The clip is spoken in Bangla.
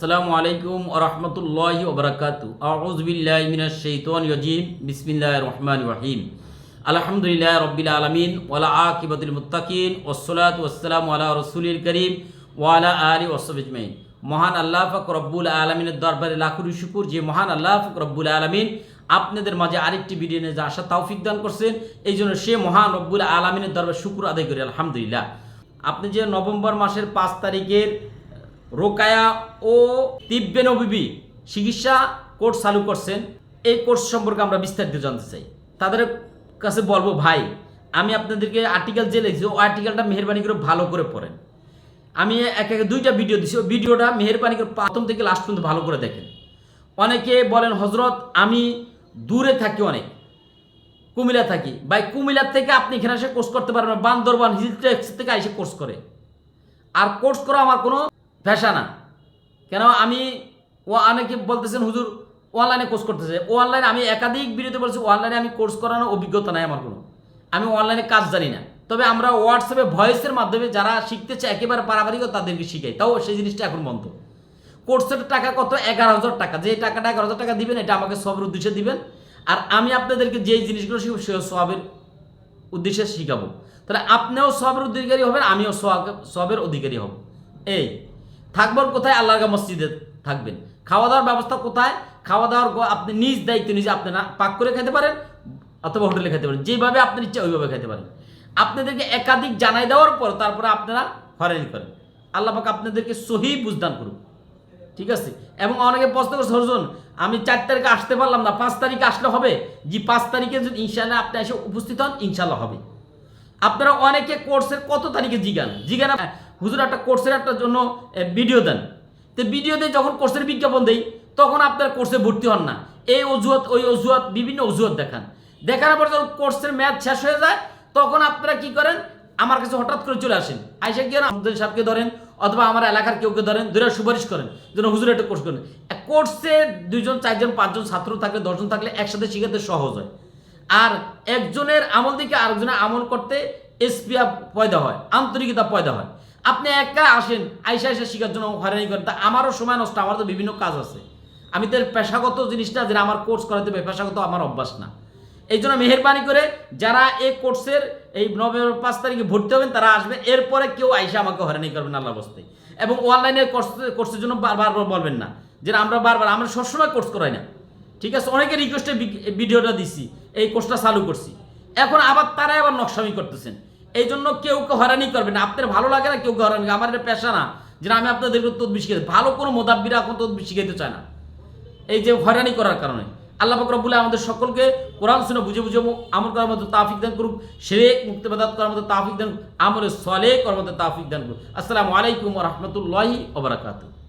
আসসালামু আলাইকুম রহমতুল্লাহ ওবরাকাতু আউজবিল্লাহ মিনাশ শৈতান রাজিম। বিসমিল্লাহির রহমানির রহিম। আলহামদুলিল্লাহ রব্বিল আলামিন ওয়ালা আকিবাতুল মুত্তাকিন। ওয়াসসালাতু ওয়াসসালামু আলা রাসূলিল করিম ওয়ালা আলি ওয়াসবিজমাইন মহান আল্লাহ ফাক রব্বুল আলমিনের দরবারে লাখুরি শুকুর। যে মহান আল্লাহ ফাক রব্বুল আলমিন আপনাদের মাঝে আরেকটি ভিডিও নিয়ে আশা, তৌফিক দান করছেন। এই জন্য সে মহান রব্বুল আলমিনের দরবার শুকুর আদায় করি। আলহামদুলিল্লাহ। আপনি যে নভেম্বর মাসের পাঁচ তারিখের রোকায়া ও তিব্বে নবীবি চিকিৎসা কোর্স চালু করছেন। এই কোর্স সম্পর্কে আমরা বিস্তারিত জানতে চাই। তাদের কাছে বলব, ভাই, আমি আপনাদেরকে আর্টিকেল যে লিখছি ওই আর্টিকেলটা মেহরবানি করে ভালো করে পড়েন। আমি এক এক দুইটা ভিডিও দিছি। ওই ভিডিওটা মেহরবানি করে প্রথম থেকে লাস্ট পর্যন্ত ভালো করে দেখেন। অনেকে বলেন হজরত আমি দূরে থাকি অনেক। কুমিল্লা থাকি। ভাই কুমিল্লার থেকে আপনি এখানে এসে কোর্স করতে পারবেন বান্দরবান হিল থেকে এসে কোর্স করে। আর কোর্স করা আমার কোনো পেশা না কেন আমি, ও অনেকে বলতেছেন, হুজুর অনলাইনে কোর্স করতেছে। ও অনলাইনে আমি একাধিক ভিডিওতে বলছি অনলাইনে আমি কোর্স করানোর অভিজ্ঞতা নাই আমার কোনো। আমি অনলাইনে কাজ জানি না। তবে আমরা হোয়াটসঅ্যাপে ভয়েসের মাধ্যমে যারা শিখতে চায়, একেবারে পারাবারিক তাদেরকে শিখাই। তাও সেই জিনিসটা এখন বন্ধ। কোর্সের টাকা কত? এগারো হাজার টাকা। যে টাকাটা এগারো হাজার টাকা দিবেন, এটা আমাকে সবের উদ্দেশ্যে দিবেন। আর আমি আপনাদেরকে যেই জিনিসগুলো শিখব সে সবের উদ্দেশ্যে শিখাবো। তাহলে আপনিও সবের অধিকারী হবেন, আমিও সবের অধিকারী হব। এই। থাকবার কোথায়? আল্লাহর মসজিদে থাকবেন। খাওয়া দাওয়ার ব্যবস্থা কোথায়? খাওয়া দাওয়ার আপনি নিজ দায়িত্ব নিজে আপনি না পাক করে খেতে পারেন অথবা হোটেলে খেতে পারেন। যেভাবে আপনার ইচ্ছা ওইভাবে খেতে পারেন। আপনাদেরকে একাধিক জানাই দেওয়ার পর তারপরে আপনারা হয়রানি করেন। আল্লাহ পাক আপনাদেরকে সহি বুঝদান করুন ঠিক আছে? এবং অনেকে প্রশ্ন করছে হরজন আমি চার তারিখে আসতে পারলাম না। পাঁচ তারিখে আসলে হবে? যে পাঁচ তারিখে যদি ইনশাল্লাহ আপনি এসে উপস্থিত হন ইনশাল্লাহ হবে। আপনারা অনেকে কোর্সের কত তারিখে জিগান? জিগান হুজুর একটা কোর্সের একটা জন্য ভিডিও দেন। তো ভিডিও দিয়ে যখন কোর্সের বিজ্ঞাপন দেই, তখন আপনারা কোর্সে ভর্তি হন না। এই অজুহাত, ওই অজুহাত, বিভিন্ন অজুহাত দেখান। দেখানোর পর যখন কোর্সের ম্যাচ শেষ হয়ে যায়, তখন আপনারা কি করেন? আমার কাছে হঠাৎ করে চলে আসেন। আইসা গিয়ে আমাদের সাহেবকে ধরেন, অথবা আমার এলাকার কেউকে ধরেন, ধরে সুপারিশ করেন, যেন হুজুর একটা কোর্স করেন। কোর্সে দুইজন, চারজন, পাঁচজন ছাত্র থাকলে, দশজন থাকলে একসাথে শিখাতে সহজ হয়। আর একজনের আমল থেকে আরেকজনের আমল করতে এসপিয়া পয়দা হয়, আন্তরিকতা পয়দা হয়। আপনি একা আসেন, আইসা আইসা শিখার জন্য হয়রানি করেন। তা আমারও সময় নষ্ট, আমার তো বিভিন্ন কাজ আছে। আমি তো পেশাগত জিনিসটা যেটা আমার কোর্স করাতে হবে, পেশাগত আমার অভ্যাস না। এই জন্য মেহরবানি করে যারা এই কোর্সের এই নভেম্বর পাঁচ তারিখে ভর্তি হবেন, তারা আসবে। এরপরে কেউ আইসা আমাকে হয়রানি করবেন আল্লাহ বস্তে এবং অনলাইনে কোর্স কোর্সের জন্য বারবার বলবেন না, যে আমরা বারবার আমরা সবসময় কোর্স করাই না। ঠিক আছে, অনেকে রিকোয়েস্টে ভিডিওটা দিছি, এই কোর্সটা চালু করছি। এখন আবার তারাই আবার নকশামি করতেছেন। এই জন্য কেউ কেউ হয়রানি করবে না। আপনার ভালো লাগে না কেউ কেউ হয়রানি আমার এটা পেশা না যে আমি আপনাদেরকে তদবি শিখাতে ভালো কোনো মোদাব্বিরা এখন তদবি শিখাইতে চায় না। এই যে হয়রানি করার কারণে। আল্লাহ আলামিন আমাদের সকলকে কোরআন শুনে বুঝে বুঝে আমল করার মতো তাফিক দান করুক। শেরেক মুক্তবাদাত করার মতো তাফিক দান আমলে সলে করার মতো তাফিক দান করুক। আসসালামু আলাইকুম রহমতুল্লাহি ওবরাকাতুহ